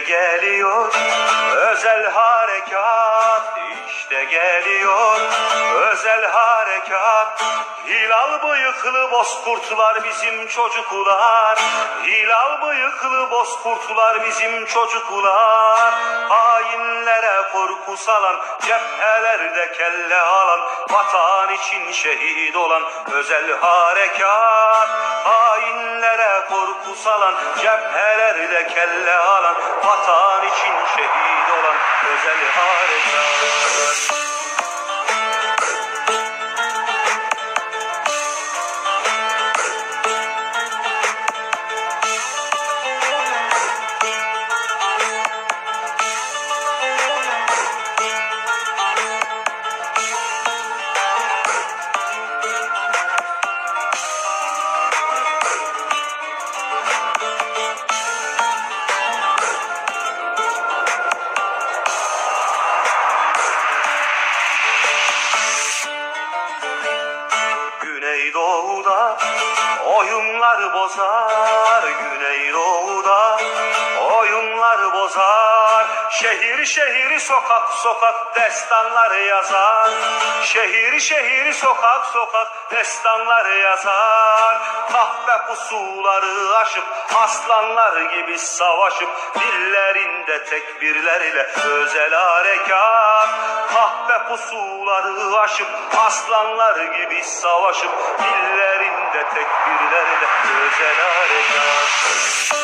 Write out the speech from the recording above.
geliyor özel harekat. İşte geliyor özel harekat. Hilal bıyıklı bozkurtlar bizim çocuklar. Hilal bıyıklı bozkurtlar bizim çocuklar. Hainlere korku salan cephelerde kelle alan Vatan için şehit olan özel harekat. Hainlere korku salan cephelerde kelle alan olan özel harekat Güneydoğu'da oyunlar bozar Güneydoğu'da Şehir şehir sokak sokak destanlar yazar. Şehir şehir sokak sokak destanlar yazar. Kahve pusuları aşıp aslanlar gibi savaşıp Dillerinde tekbirlerle özel harekat. Kahve pusuları aşıp aslanlar gibi savaşıp Dillerinde tekbirlerle özel harekat